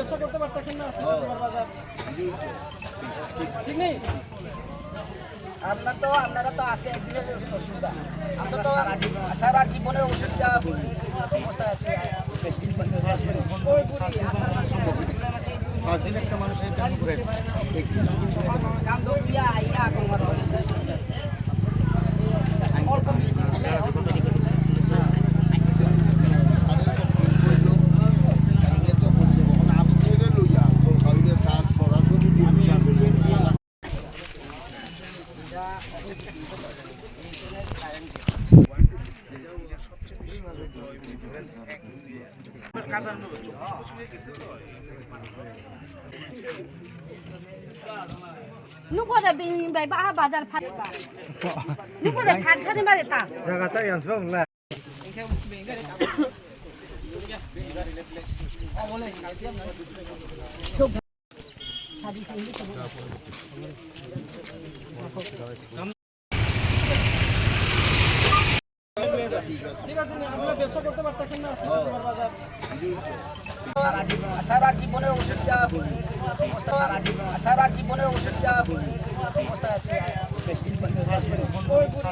ব্যবসা করতে পারতেছেন না বাজার। ঠিক নেই? আপনার তো আপনারা তো আজকে একদিনের অসুবিধা। আমরা তো সারা জীবনের অসুবিধা অবস্থায় নুকোদা বিং বাই বা বাজার ফাট নুকোদা ফাট খানি মারে তা। জায়গা চাই আনছ বাংলা সাদি সাইনি ঠিক আছে আপনারা ব্যবসা করতে পারতেছেন না বাজার সারা জীবনে ওষুধ দেওয়া সারা অবস্থায় আছি। ওই বুড়ি,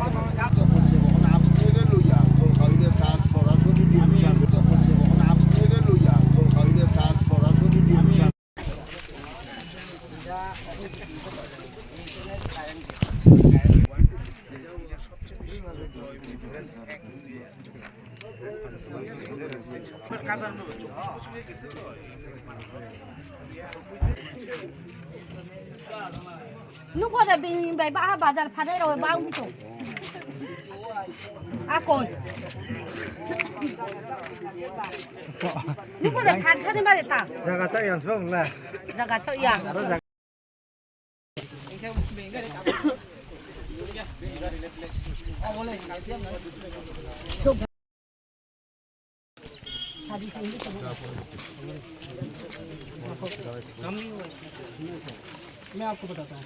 如 নুকরে বিনবাই বা বাজার ফারে রয় বা উঠো। আকল। নুকরে ফাট ফারে মারে তা। জায়গা চাই আনছো না? জায়গা চাই मैं आपको बताता हूँ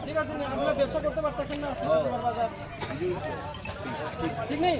ঠিক আছে নি, আপনারা ব্যবসা করতে পারতেছেন না শুক্রবার বাজার ঠিক নেই